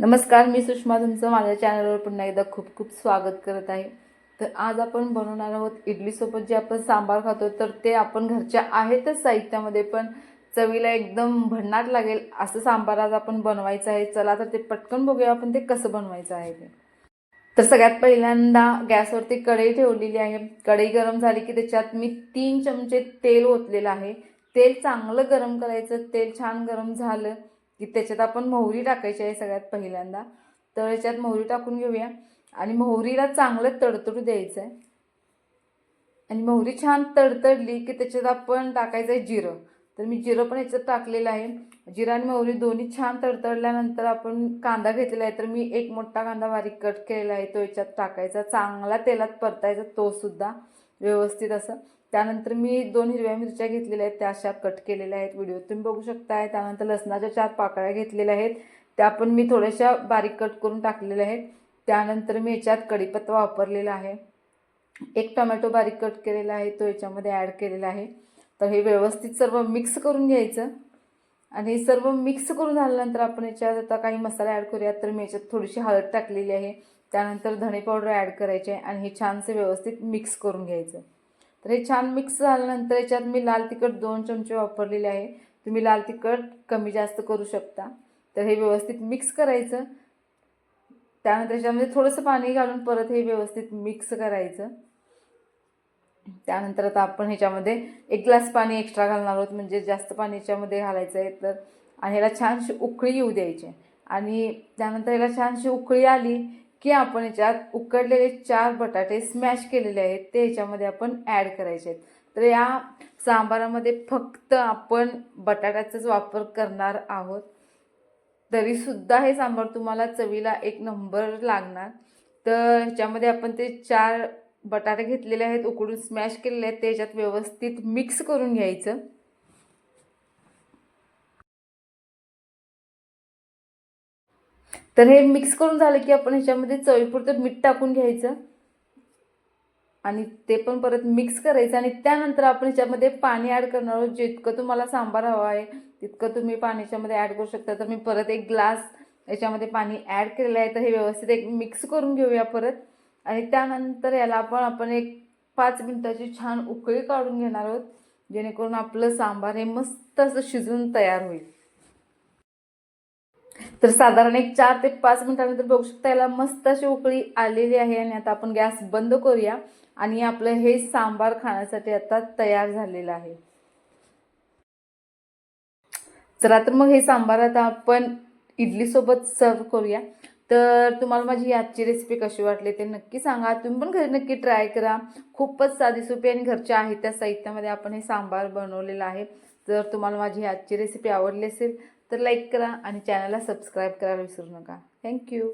नमस्कार मी सुषमा तुमचं माझ्या चॅनलवर पुन्हा एकदा खूप खूप स्वागत करत आहे. तर आज आपण बनवणार आहोत इडलीसोबत जे आपण सांबार खातो तर ते आपण घरच्या आहेतच साहित्यामध्ये पण चवीला एकदम भन्नाट लागेल असं सांबार आज आपण बनवायचं आहे. चला तर ते पटकन बघूया आपण ते कसं बनवायचं आहे ते. तर सगळ्यात पहिल्यांदा गॅसवरती कढई ठेवलेली आहे. कढई गरम झाली की त्याच्यात मी तीन चमचे तेल ओतलेलं आहे. तेल चांगलं गरम करायचं. तेल छान गरम झालं. की त्याच्यात आपण मोहरी टाकायची आहे सगळ्यात पहिल्यांदा. तर याच्यात मोहरी टाकून घेऊया. आणि मोहरीला चांगलं तडतडू द्यायचं आहे. आणि मोहरी छान तडतडली की त्याच्यात आपण टाकायचं आहे जिरं. तर मी जिरं पण याच्यात टाकलेलं आहे. जिरं आणि मोहरी दोन्ही छान तडतडल्यानंतर आपण कांदा घेतलेला आहे. तर मी एक मोठा कांदा बारीक कट केलेला आहे. तो याच्यात टाकायचा. चांगला तेलात परतायचा तो सुद्धा व्यवस्थित असं. त्यानंतर मी दोन हिरव्या मिरच्या घेतलेल्या आहेत त्या अशा कट केलेल्या आहेत. व्हिडिओ तुम्ही बघू शकताय. त्यानंतर लसणाच्या चार पाकळ्या घेतलेल्या आहेत. त्या पण मी थोड्याशा बारीक कट करून टाकलेल्या आहेत. त्यानंतर मी याच्यात कढीपत्ता वापरलेला आहे. एक टोमॅटो बारीक कट केलेला आहे. तो याच्यामध्ये ॲड केलेला आहे. तर हे व्यवस्थित सर्व मिक्स करून घ्यायचं. आणि हे सर्व मिक्स करून झाल्यानंतर आपण याच्यात आता काही मसाले ॲड करूयात. तर मी याच्यात थोडीशी हळद टाकलेली आहे. त्यानंतर धणे पावडर ॲड करायचे आहे. आणि हे छानसे व्यवस्थित मिक्स करून घ्यायचं. तर हे छान मिक्स झाल्यानंतर याच्यात मी लाल तिखट दोन चमचे वापरलेले आहे. तुम्ही लाल तिखट कमी जास्त करू शकता. तर हे व्यवस्थित मिक्स करायचं. त्यानंतर याच्यामध्ये थोडंसं पाणी घालून परत हे व्यवस्थित मिक्स करायचं. त्यानंतर आता आपण ह्याच्यामध्ये एक ग्लास पाणी एक्स्ट्रा घालणार आहोत. म्हणजे जास्त पाणी याच्यामध्ये घालायचं आहे तर. आणि ह्याला छानशी उकळी येऊ द्यायची. आणि त्यानंतर ह्याला छानशी उकळी आली की आपण याच्यात उकडलेले चार बटाटे स्मॅश केलेले आहेत ते ह्याच्यामध्ये आपण ॲड करायचे आहेत. तर या सांबारामध्ये फक्त आपण बटाट्याचाच वापर करणार आहोत. तरीसुद्धा हे सांबार तुम्हाला चवीला एक नंबर लागणार. तर ह्याच्यामध्ये आपण ते चार बटाटे घेतलेले आहेत उकडून स्मॅश केलेले आहेत ते ह्याच्यात व्यवस्थित मिक्स करून घ्यायचं. तर हे मिक्स करून झालं की आपण ह्याच्यामध्ये चवीपुरतं मीठ टाकून घ्यायचं. आणि ते पण परत मिक्स करायचं आणि त्यानंतर आपण ह्याच्यामध्ये पाणी ॲड करणार आहोत. जितकं तुम्हाला सांबार हवा आहे तितकं तुम्ही पाणी याच्यामध्ये ॲड करू शकता. तर मी परत एक ग्लास याच्यामध्ये पाणी ॲड केलेलं आहे. तर हे व्यवस्थित एक मिक्स करून घेऊया परत. आणि त्यानंतर याला आपण आपण एक पाच मिनटाची छान उकळी काढून घेणार आहोत. जेणेकरून आपलं सांबार हे मस्त असं शिजून तयार होईल. तर साधारण एक चार ते पाच मिनिटानंतर बघू शकता याला मस्त अशी उकळी आलेली आहे आणि आता आपण गॅस बंद करूया. आणि आपलं हे सांबार खाण्यासाठी आता तयार झालेलं आहे. चला तर मग हे सांबार आता आपण इडलीसोबत सर्व करूया. तर तुम्हाला माझी आजची रेसिपी कशी वाटली ते नक्की सांगा. तुम्ही पण घरी नक्की ट्राय करा. खूपच साधी सोपी आणि घरच्या आहे त्या साहित्यामध्ये आपण हे सांबार बनवलेलं आहे. जर तुम्हाला माझी आजची रेसिपी आवडली असेल तर लाईक करा आणि चॅनलला सबस्क्राईब करायला विसरू नका. थँक्यू.